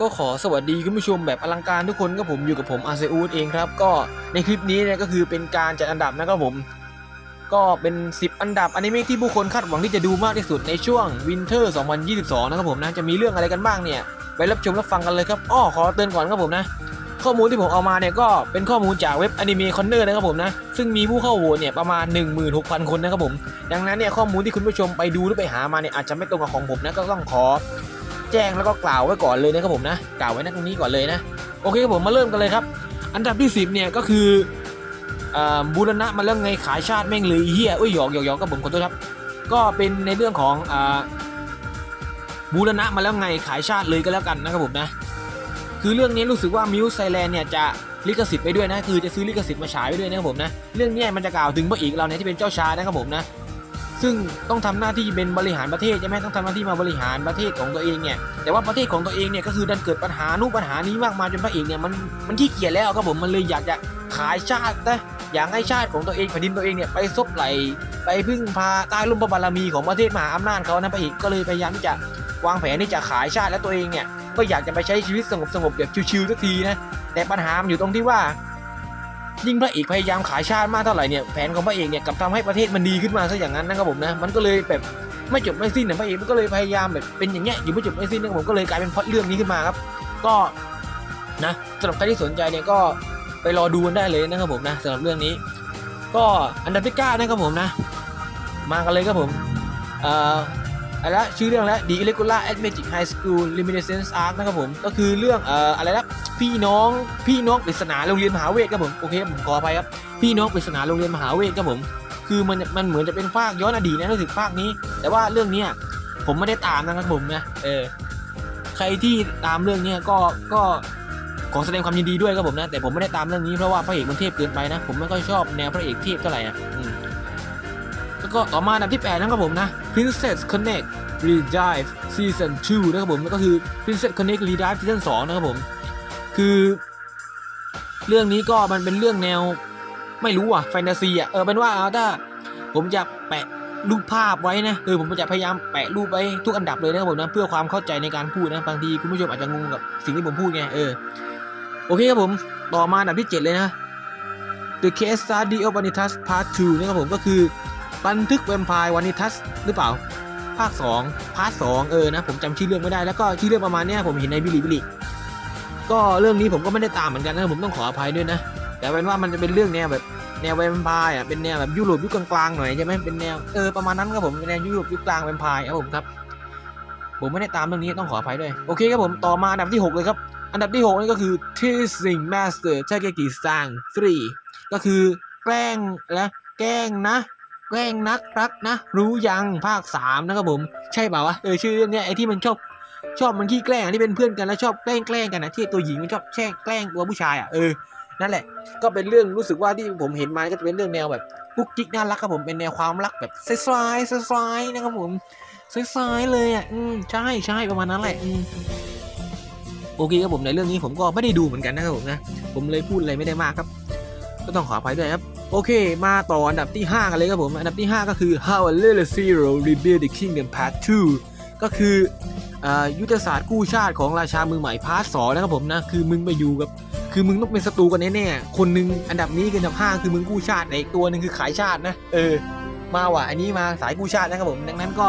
ก็ขอสวัสดีคุณผู้ชมแบบอลังการทุกคนก็ผมอยู่กับผมอาเซอูดเองครับ ก็ในคลิปนี้เนี่ยก็คือเป็นการจัดอันดับนะครับผม ก็เป็น 10 อันดับอนิเมะที่ผู้คนคาดหวังที่จะดูมากที่สุดในช่วงวินเทอร์2022 นะครับผมนะจะมีเรื่องอะไรกันบ้างเนี่ย ไปรับชมรับฟังกันเลยครับอ้อขอเตือนก่อนครับผมนะ ข้อมูลที่ผมเอามาเนี่ยก็เป็นข้อมูลจากเว็บอนิเมะคอนเนอร์นะครับผมนะซึ่งมีผู้เข้าโหวตเนี่ยประมาณ 16,000 คนนะครับผม ดังนั้นเนี่ยข้อมูลที่คุณผู้ชมไปดูหรือไปหามาเนี่ยอาจจะไม่ตรงกับของผมนะก็ต้องขอ จ้งแล้วก็กล่าวไว้ก่อนเลยนะครับผมนะกล่าวไว้ณตรงนี้ก่อนเลยนะโอเคครับผมมาเริ่มกันเลยครับ อันดับที่ 10 เนี่ยก็คืออบูรณะมาแล้วไงขายชาติแม่งเลยเฮียอุ้ยหยอกหยอกหยอกก็ผมขอโทษครับ ก็เป็นในเรื่องของอบูรณะมาแล้วไงขายชาติเลยก็แล้วกันนะครับผมนะคือเรื่องนี้รู้สึกว่ามิวไซแลนด์เนี่ยจะลิขสิทธิ์ไปด้วยนะคือจะซื้อลิขสิทธิ์มาฉายไปด้วยนะครับผมนะเรื่องนี้มันจะกล่าวถึงพระเอกเราเนี่ยที่เป็นเจ้าชายนะครับผมนะ ซึ่งต้องทำหน้าที่เป็นบริหารประเทศใช่ไหมต้องทำหน้าที่มาบริหารประเทศของตัวเองเนี่ยแต่ว่าประเทศของตัวเองเนี่ยก็คือดันเกิดปัญหานู่นปัญหานี้มากมายจนพระเอกเนี่ยมันมันขี้เกียจแล้วครับผมมันเลยอยากจะขายชาตินะอยากให้ชาติของตัวเองแผ่นดินตัวเองเนี่ยไปซบไหลไปพึ่งพาใต้ร่มพระบารมีของประเทศมหาอำนาจเขานะพระเอกก็เลยพยายามที่จะวางแผนที่จะขายชาติและตัวเองเนี่ยก็อยากจะไปใช้ชีวิตสงบสงบๆแบบชิวๆสักทีนะแต่ปัญหามันอยู่ตรงที่ว่า ยิ่งพระเอกพยายามขายชาติมากเท่าไหร่เนี่ยแผนของพระเอกเนี่ยกลับทำให้ประเทศมันดีขึ้นมาซะอย่างนั้นนะครับผมนะมันก็เลยแบบไม่จบไม่สิ้นนะพระเอกมันก็เลยพยายามแบบเป็นอย่างเงี้ยอยู่ไม่จบไม่สิ้นนะครับผมก็เลยกลายเป็นพล็อตเรื่องนี้ขึ้นมาครับก็นะสำหรับใครที่สนใจเนี่ยก็ไปรอดูกันได้เลยนะครับผมนะสำหรับเรื่องนี้ ก็อันดับที่เก้านะครับผมนะ มากันเลยครับผมเอ่อ อะไรละชื่อเรื่องแล้ว The Irregular at Magic High School Luminescence Arc นะครับผมก็คือเรื่องเอ่ออะไรละพี่น้องพี่น้องปริศนาโรงเรียนมหาเวทครับผมโอเคผมขออภัยครับพี่น้องปริศนาโรงเรียนมหาเวทครับผมคือมันมันเหมือนจะเป็นภาคย้อนอดีตนะรู้สึกภาคนี้ แต่ว่าเรื่องนี้ผมไม่ได้ตามนะครับผมนะเออใครที่ตามเรื่องนี้ก็ก็ขอแสดงความยินดีด้วยครับผมนะแต่ผมไม่ได้ตามเรื่องนี้เพราะว่าพระเอกมันเทพเกินไปนะ ผมไม่ค่อยชอบแนวพระเอกเทพเท่าไหร่อะอืมแล้วก็ต่อมาอันดับที่ 8 นะครับผมนะ Princess Connect Redive Season 2 นะครับผมก็คือ Princess Connect Redive Season 2 นะครับผม คือ เรื่องนี้ก็มันเป็นเรื่องแนว ไม่รู้อะแฟนตาซีอะเออเป็นว่าเอาถ้าผมจะแปะรูปภาพไว้นะเออผมจะพยายามแปะรูปไว้ทุกอันดับเลยนะครับผมนะเพื่อความเข้าใจในการพูดนะบางทีคุณผู้ชมอาจจะงงกับสิ่งที่ผมพูดไงเออโอเคครับผมต่อมาอันดับที่ 7 เลยนะ The Case Study of Vanitas Part 2นะครับผมก็คือบันทึกแวมไพร์วานิทัสหรือเปล่า ภาค2พาร์ท2เออนะผมจำชื่อเรื่องไม่ได้แล้วก็ชื่อเรื่องประมาณนี้ผมเห็นในบิลิบิลิก็เรื่องนี้ผมก็ไม่ได้ตามเหมือนกันนะผมต้องขออภัยด้วยนะ แต่เป็นว่ามันจะเป็นเรื่องแนวแบบแนวแวมไพร์อะเป็นแนวแบบยุโรปยุคกลางๆหน่อยใช่ไหมเป็นแนวเออประมาณนั้นครับผมเป็นแนวยุโรปยุคกลางแวมไพร์ครับผมครับ ผมไม่ได้ตามเรื่องนี้ต้องขออภัยด้วยโอเคครับผมต่อมาอันดับที่ 6 เลยครับอันดับที่ 6 นี่ก็คือ Teasing Master ชาเกกิซัง3ก็คือแกล้งและแกล้งนะ แกล้งนักรักนะ รู้ยังภาค3นะครับผม ใช่เปล่าวะเออชื่อเรื่องเนี้ยไอ้ที่มันชอบชอบมันขี้แกล้งที่เป็นเพื่อนกันแล้วชอบแกล้งแกล้งกันนะที่ตัวหญิงมันชอบแช่งแกล้งตัวผู้ชายอะเออนั่นแหละ ก็เป็นเรื่องรู้สึกว่าที่ผมเห็นมาก็จะเป็นเรื่องแนวแบบกุ๊กกิ๊กน่ารักครับผมเป็นแนวความรักแบบใสๆใสๆนะครับผมใสๆเลยอะอืมใช่ใช่ประมาณนั้นแหละอืมโอเคครับผมในเรื่องนี้ผมก็ไม่ได้ดูเหมือนกันนะครับผมนะผมเลยพูดอะไรไม่ได้มากครับ ก็ต้องขออภัยด้วยครับ โอเค มาต่ออันดับที่ 5 กันเลยครับผม อันดับที่ 5 ก็คือ How a Little Zero Rebuild the Kingdom Part 2 ก็คืออยุทธศาสตร์กู้ชาติของราชามือใหม่พาร์ทสองนะครับผมนะ คือมึงไปอยู่กับ คือมึงต้องเป็นศัตรูกันแน่ๆ คนหนึงอันดับนี้คืออันดับ 5 คือมึงกู้ชาติอีกตัวหนึ่งคือขายชาตินะ เออ มาว่ะ อันนี้มาสายกู้ชาตินะครับผม ดังนั้นก็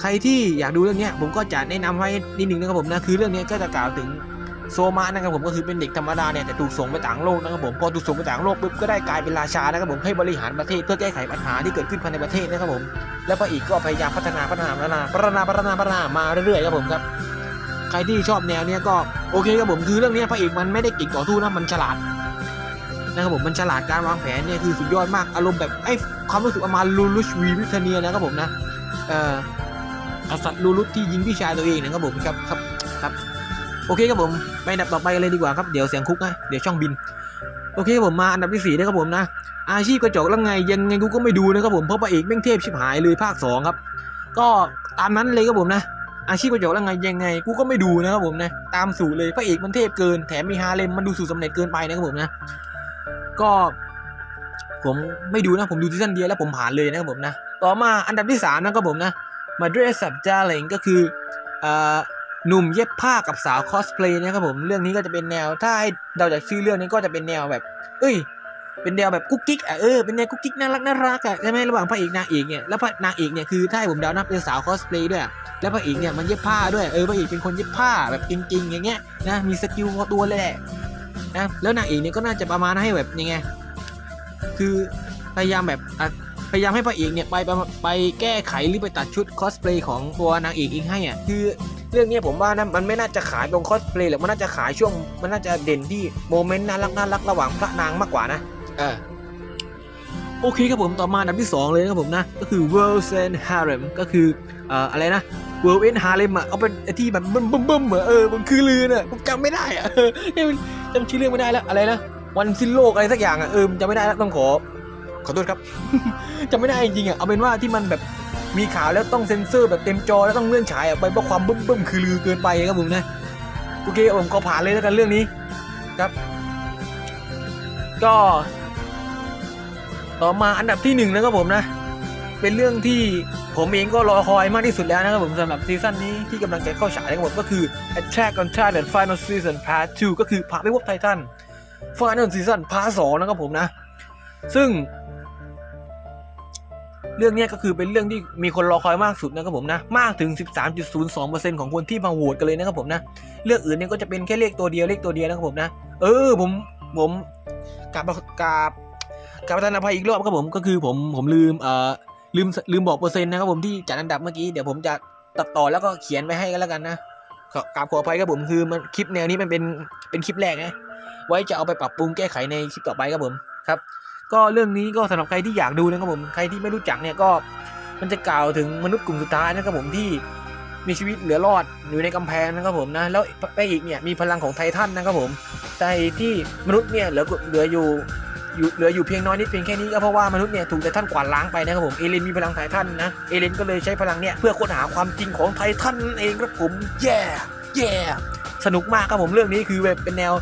ใครที่อยากดูเรื่องนี้ผมก็จะแนะนำไว้นิดนึงนะครับผมนะ คือเรื่องนี้ก็จะกล่าวถึง โซมานะครับผมก็คือเป็นเด็กธรรมดาเนี่ยแต่ถูกส่งไปต่างโลกนะครับผมพอถูกส่งไปต่างโลกปุ๊บก็ได้กลายเป็นราชานะครับผมให้บริหารประเทศเพื่อแก้ไขปัญหาที่เกิดขึ้นภายในประเทศนะครับผมแล้วพระเอกก็พยายามพัฒนาพัฒนาพัฒนาพัฒนาพัฒนาพัฒนามาเรื่อยๆครับผมครับใครที่ชอบแนวเนี้ยก็โอเคครับผมคือเรื่องเนี้ยพระเอกมันไม่ได้เก่งต่อสู้นะมันฉลาดนะครับผมมันฉลาดการวางแผนเนี่ยคือสุดยอดมากอารมณ์แบบไอ้ความรู้สึกประมาณลูลุชวีวิทเนียนะครับผมนะเอ่อกษัตริย์ลูลุชที่ยิงพี่ชายตัวเองนะครับผมครับครับครับ โอเคครับผมไปอันดับต่อไปกันเลยดีกว่าครับเดี๋ยวเสียงคุกนะเดี๋ยวช่องบิน โอเคผมมาอันดับที่สี่นะครับผมนะ อาชีพกระจกแล้วไงยังไงกูก็ไม่ดูนะครับผมเพราะพระเอกแม่งเทพชิบหายเลยภาคสองครับ ก็ตามนั้นเลยครับผมนะ อาชีพกระจกแล้วไงยังไงกูก็ไม่ดูนะครับผมนะตามสูตรเลยพระเอกมันเทพเกินแถมมีฮาเลมมันดูสูตรสำเร็จเกินไปนะครับผมนะ ก็ผมไม่ดูนะผมดูซีซั่นเดียวแล้วผมผ่านเลยนะครับผมนะ ต่อมาอันดับที่สามนะครับผมนะมาดรสับจาเลงก็คืออ่อ หนุ่มเย็บผ้ากับสาวคอสเพลย์นะครับผมเรื่องนี้ก็จะเป็นแนวถ้าให้เราจากชื่อเรื่องนี้ก็จะเป็นแนวแบบ เอ้ย เป็นแนวแบบกุ๊กกิ๊กอะเออเป็นแนวกุ๊กกิ๊กน่ารักน่ารักอะใช่ไหมระหว่างพระเอกนางเอกเนี่ยแล้วพระนางเอกเนี่ยคือถ้าให้ผมเดานะเป็นสาวคอสเพลย์ด้วยแล้วพระเอกเนี่ยมันเย็บผ้าด้วยเออพระเอกเป็นคนเย็บผ้าแบบจริงๆอย่างเงี้ยนะมีสกิลพอตัวเลยแหละนะแล้วนางเอกเนี่ยก็น่าจะประมาณให้แบบยังไงคือพยายามแบบพยายามให้พระเอกเนี่ยไปไปไปแก้ไขหรือไปตัดชุดคอสเพลย์ของตัวนางเอกเองให้อะคือ เรื่องเนี้ยผมว่านะมันไม่น่าจะขายตรงคอสเพลย์หรอกมันน่าจะขายช่วง มันน่าจะเด่นที่โมเมนต์น่ารักน่ารักระหว่างพระนางมากกว่านะเออโอเคครับผมต่อมาอันดับที่ 2 เลยนะครับผมนะ ก็คือ World and Harem ก็คือเอ่ออะไรนะ World and Harem อะเอาเป็นไอ้ที่แบบบึ้มบึ้มบึ้มเหมือนเออมันคือลือน่ะผมจำไม่ได้อะเออจำชื่อเรื่องไม่ได้แล้วอะไรนะวันสิ้นโลกอะไรสักอย่างอะเออจำไม่ได้แล้วต้องขอขอโทษครับจำไม่ได้จริงๆอะเอาเป็นว่าที่มันแบบ มีข่าวแล้วต้องเซ็นเซอร์แบบเต็มจอแล้วต้องเลื่อนฉายออกไปเพราะความบึ้มบึ้มคือลือเกินไปครับผมนะโอเคผมขอผ่านเลยแล้วกันเรื่องนี้ครับ ก็ ต่อมาอันดับที่หนึ่งนะครับผมนะ เป็นเรื่องที่ผมเองก็รอคอยมากที่สุดแล้วนะครับผมสำหรับซีซั่นนี้ที่กำลังจะเข้าฉายนะครับผมก็คือ Attack on Titan Final Season Part 2 ก็คือพาไปพบไททัน Final Season Part 2นะครับผมนะ ซึ่ง เรื่องนี้ก็คือเป็นเรื่องที่มีคนรอคอยมากสุดนะครับผมนะมากถึง 13.02%ของคนที่มาโหวตกันเลยนะครับผมนะเรื่องอื่นเนี่ยก็จะเป็นแค่เลขตัวเดียวเลขตัวเดียวนะครับผมนะ เออผมผมกราบกราบกราบประธานอภัยอีกรอบครับผมก็คือผมผมลืมเอ่อลืมลืมบอกเปอร์เซ็นต์นะครับผมที่จัดอันดับเมื่อกี้เดี๋ยวผมจะตัดต่อแล้วก็เขียนไว้ให้กันแล้วกันนะกราบขออภัยครับผมคือมันคลิปแนวนี้มันเป็นเป็นคลิปแรกนะไว้จะเอาไปปรับปรุงแก้ไขในคลิปต่อไปครับผมครับ ก็เรื่องนี้ก็สำหรับใครที่อยากดูนะครับผมใครที่ไม่รู้จักเนี่ยก็มันจะกล่าวถึงมนุษย์กลุ่มสุดท้ายนะครับผมที่มีชีวิตเหลือรอดอยู่ในกำแพงนะครับผมนะแล้วไปอีกเนี่ยมีพลังของไททันนะครับผมใจที่มนุษย์เนี่ยเหลือเหลืออยู่อยู่เหลืออยู่เพียงน้อยนิดเพียงแค่นี้ก็เพราะว่ามนุษย์เนี่ยถูกไททันกวาดล้างไปนะครับผมเอเลนมีพลังไททันนะเอเลนก็เลยใช้พลังเนี่ยเพื่อค้นหาความจริงของไททันนั่นเองครับผมแย่แย่สนุกมากครับผมเรื่องนี้คือแบบเป็นแนว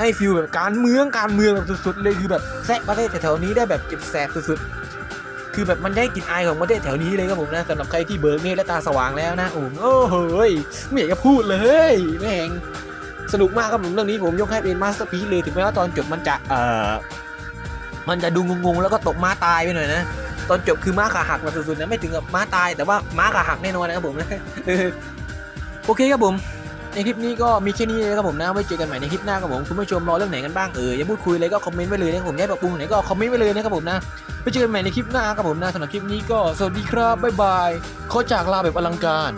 ให้ฟิลแบบการเมืองการเมืองแบบสุดๆเลยคือแบบแซะประเทศแถวๆนี้ได้แบบเจ็บแสบสุดๆ คือแบบมันได้กลิ่นอายของประเทศแถวนี้เลยครับผมนะสำหรับใครที่เบิกเนตและตาสว่างแล้วนะโอ้โหโอ้ยไม่อยากจะพูดเลยแม่งสนุกมากครับผมเรื่องนี้ผมยกให้เป็นมาสเตอร์พีซเลยถึงแม้ว่าตอนจบมันจะเอ่อมันจะดูงงๆแล้วก็ตกม้าตายไปหน่อยนะตอนจบคือม้าขาหักมาสุดๆนะไม่ถึงกับม้าตายแต่ว่าม้าขาหักแน่นอนนะครับผมนะโอเคครับผม ในคลิปนี้ก็มีแค่นี้เลยครับผมนะไว้เจอกันใหม่ในคลิปหน้าครับผมคุณผู้ชมรอเรื่องไหนกันบ้างเอออย่าพูดคุยเลยก็คอมเมนต์ไว้เลยนะครับผมอยากปรับปรุงไหนก็คอมเมนต์ไว้เลยนะครับผมนะไว้เจอกันใหม่ในคลิปหน้าครับผมนะสำหรับคลิปนี้ก็สวัสดีครับบ๊ายบายขอจากลาแบบอลังการ